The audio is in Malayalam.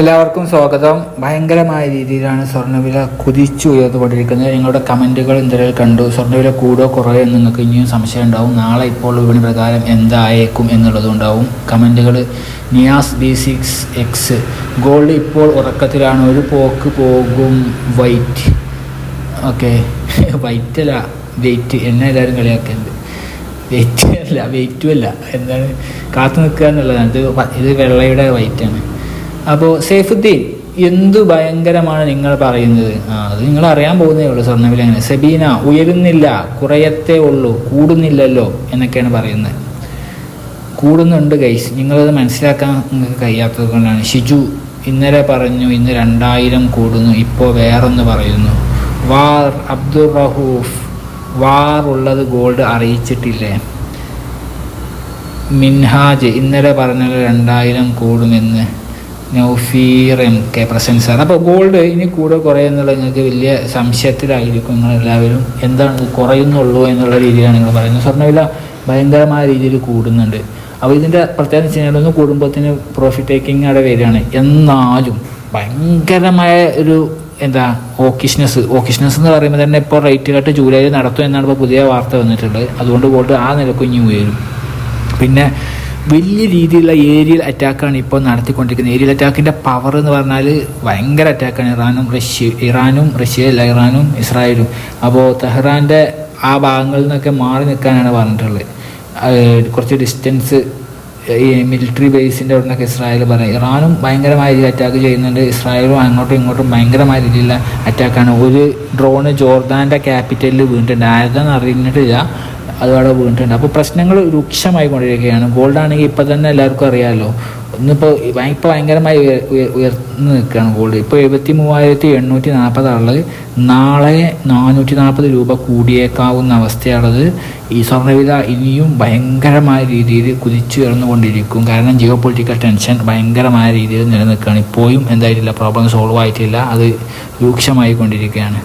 എല്ലാവർക്കും സ്വാഗതം. ഭയങ്കരമായ രീതിയിലാണ് സ്വർണവില കുതിച്ചു ഉയർന്നുകൊണ്ടിരിക്കുന്നത്. നിങ്ങളുടെ കമന്റുകൾ എന്തെങ്കിലും കണ്ടു. സ്വർണവില കൂടോ കുറയോ എന്ന് നിങ്ങൾക്ക് ഇനിയും സംശയം ഉണ്ടാവും. നാളെ ഇപ്പോൾ വിപണി പ്രകാരം എന്തായേക്കും എന്നുള്ളതുണ്ടാവും കമന്റുകൾ Niyas B six X. Gold ഇപ്പോൾ ഉറക്കത്തിലാണ്. ഒരു പോക്ക് പോകും. വൈറ്റ്. ഓക്കെ. വൈറ്റ് അല്ല വെയിറ്റ്. എന്നെ എല്ലാവരും കളിയാക്കുന്നത് വെയിറ്റ് അല്ല വെയിറ്റും അല്ല. എന്താണ്? കാത്തു നിൽക്കുക എന്നുള്ളതാണ്. ഇത് ഇത് വെള്ളയുടെ വൈറ്റാണ്. അപ്പോൾ സെയ്ഫുദ്ദീൻ എന്തു ഭയങ്കരമാണ് നിങ്ങൾ പറയുന്നത്? ആ അത് നിങ്ങൾ അറിയാൻ പോകുന്നേ ഉള്ളൂ സ്വർണവില അങ്ങനെ. സെബീന ഉയരുന്നില്ല കുറയത്തേ ഉള്ളൂ കൂടുന്നില്ലല്ലോ എന്നൊക്കെയാണ് പറയുന്നത്. കൂടുന്നുണ്ട് ഗൈസ് നിങ്ങളത് മനസ്സിലാക്കാൻ നിങ്ങൾക്ക് കഴിയാത്തത് കൊണ്ടാണ്. ഷിജു ഇന്നലെ പറഞ്ഞു ഇന്ന് രണ്ടായിരം കൂടുന്നു ഇപ്പോൾ വേറൊന്ന് പറയുന്നു. വാർ അബ്ദുൾ റഹൂഫ് വാർ ഉള്ളത് ഗോൾഡ് അറിയിച്ചിട്ടില്ലേ? മിൻഹാജ് ഇന്നലെ പറഞ്ഞത് രണ്ടായിരം കൂടുമെന്ന്. നൗഫീർ കെ പ്രസൻസ് ആണ് അപ്പോൾ ഗോൾഡ് ഇനി കൂടെ കുറയുന്നുള്ളത് നിങ്ങൾക്ക് വലിയ സംശയത്തിലായിരിക്കും നിങ്ങളെല്ലാവരും. എന്താണ് കുറയുന്നുള്ളൂ എന്നുള്ള രീതിയിലാണ് നിങ്ങൾ പറയുന്നത്. സ്വർണവില ഭയങ്കരമായ രീതിയിൽ കൂടുന്നുണ്ട്. അപ്പോൾ ഇതിന്റെ പ്രത്യേകത വെച്ച് കഴിഞ്ഞാൽ ഒന്ന് കൂടുമ്പോഴത്തേന് പ്രോഫിറ്റ് ടേക്കിംഗ് വരികയാണ്. എന്നാലും ഭയങ്കരമായ ഒരു എന്താ ഓക്കിഷ്നസ് ഓക്കിഷ്നസ് എന്ന് പറയുമ്പോൾ തന്നെ ഇപ്പോൾ റേറ്റ് കട്ട് ജൂലൈയിൽ നടത്തും എന്നാണ് ഇപ്പോൾ പുതിയ വാർത്ത വന്നിട്ടുള്ളത്. അതുകൊണ്ട് ഗോൾഡ് ആ നിലയ്ക്ക് ഇനി ഉയരും. പിന്നെ വലിയ രീതിയിലുള്ള ഏരിയൽ അറ്റാക്കാണ് ഇപ്പോൾ നടത്തിക്കൊണ്ടിരിക്കുന്നത്. ഏരിയൽ അറ്റാക്കിന്റെ പവർ എന്ന് പറഞ്ഞാൽ ഭയങ്കര അറ്റാക്കാണ് ഇറാനും റഷ്യ ഇറാനും റഷ്യ അല്ല ഇറാനും ഇസ്രായേലും. അപ്പോൾ തെഹ്റാന്റെ ആ ഭാഗങ്ങളിൽ നിന്നൊക്കെ മാറി നിൽക്കാനാണ് പറഞ്ഞിട്ടുള്ളത്. കുറച്ച് ഡിസ്റ്റൻസ് ഈ മിലിറ്ററി ബേസിന്റെ അവിടെ നിന്നൊക്കെ ഇസ്രായേൽ പറയും. ഇറാനും ഭയങ്കരമായ രീതിയിൽ അറ്റാക്ക് ചെയ്യുന്നുണ്ട്. ഇസ്രായേലും അങ്ങോട്ടും ഇങ്ങോട്ടും ഭയങ്കരമായ രീതിയിലുള്ള അറ്റാക്കാണ് ഒരു ഡ്രോണ് ജോർദാന്റെ ക്യാപിറ്റലിൽ വീണിട്ടുണ്ട്. ആരുടെന്ന് അറിഞ്ഞിട്ടില്ല. അതവിടെ വീണിട്ടുണ്ട്. അപ്പോൾ പ്രശ്നങ്ങൾ രൂക്ഷമായി കൊണ്ടിരിക്കുകയാണ്. ഗോൾഡ് ആണെങ്കിൽ ഇപ്പോൾ തന്നെ എല്ലാവർക്കും അറിയാമല്ലോ ഇന്നിപ്പോൾ ഇപ്പോൾ ഭയങ്കരമായി ഉയർ ഉയർ ഉയർന്നു നിൽക്കുകയാണ് ഗോൾഡ് ഇപ്പോൾ എഴുപത്തി മൂവായിരത്തി എണ്ണൂറ്റി നാൽപ്പതാണുള്ളത് നാളെ നാനൂറ്റി നാൽപ്പത് രൂപ കൂടിയേക്കാവുന്ന അവസ്ഥയാണത്. ഈ സ്വർണവില ഇനിയും ഭയങ്കരമായ രീതിയിൽ കുതിച്ചു ഉയർന്നുകൊണ്ടിരിക്കും. കാരണം ജിയോ പൊളിറ്റിക്കൽ ടെൻഷൻ ഭയങ്കരമായ രീതിയിൽ നിലനിൽക്കുകയാണ്. ഇപ്പോഴും എന്തായിട്ടില്ല പ്രോബ്ലം സോൾവ് ആയിട്ടില്ല. അത് രൂക്ഷമായി കൊണ്ടിരിക്കുകയാണ്.